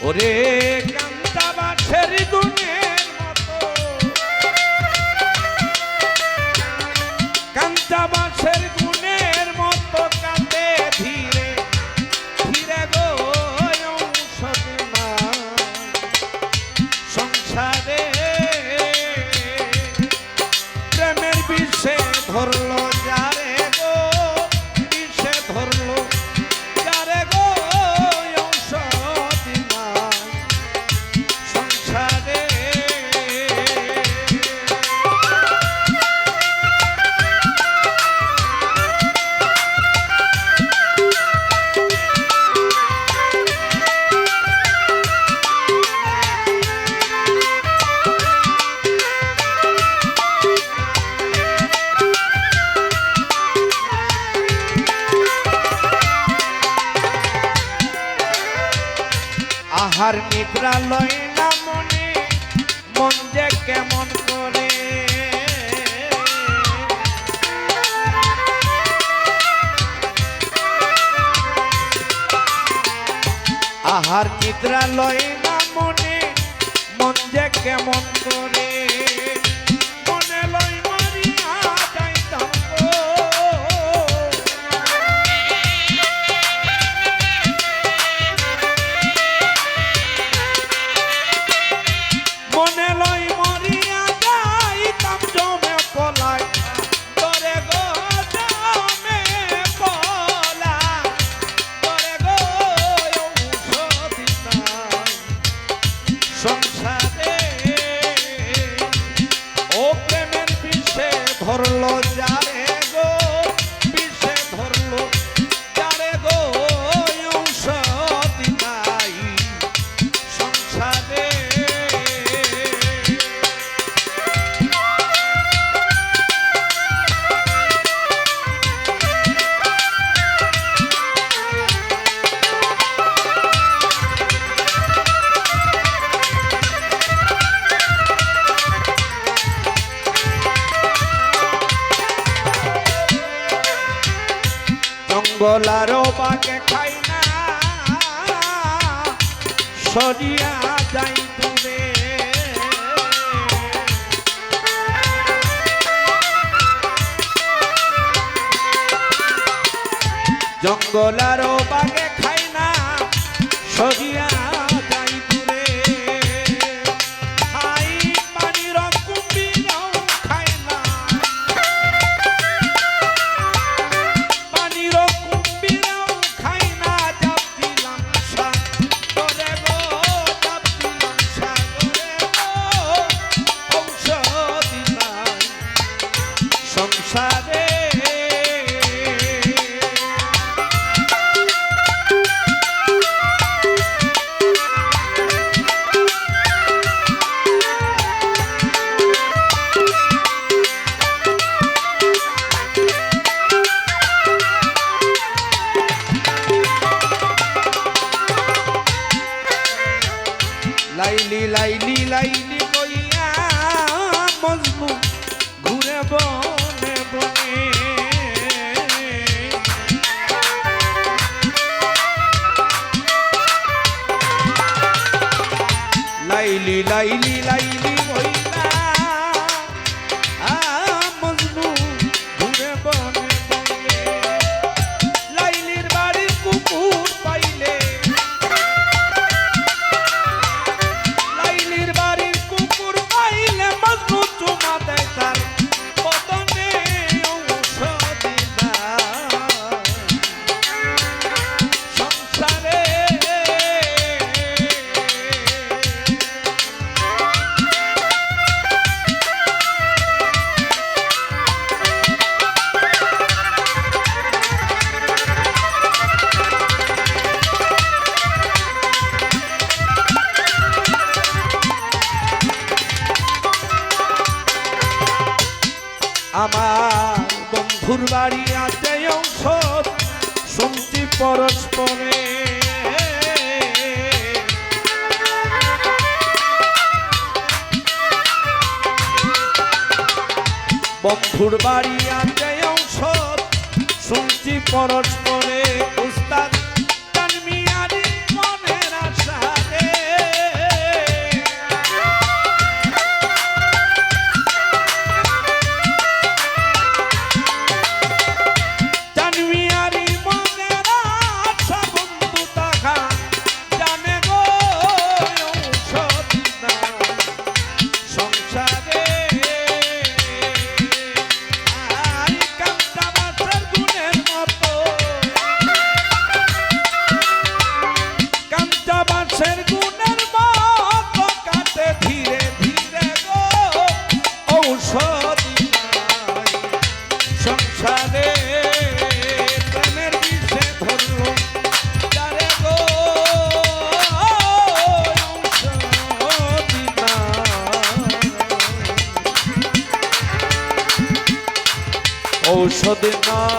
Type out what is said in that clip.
ওরে কান্তা বাছের গুনে ধার্মিকরা নিদ্রা লইলা মনে, মন যে কেমন করে। আহার নিদ্রা লইলা মনে, মন যে কেমন করে। ধরল যায় গলারও বাগে খাই না। সরিয়া বাগে খাই না। সরিয়া লাইলি লাইলি লাইলি কইয়া মজনু ঘুরে বনে বনে লাইলি লাইলি ফুলবাড়িয়াতে ঔষধ শুনছি পরস্পরে। বন্ধুর বাড়িয়াতে ঔষধ শুনছি পরস্পর। নাই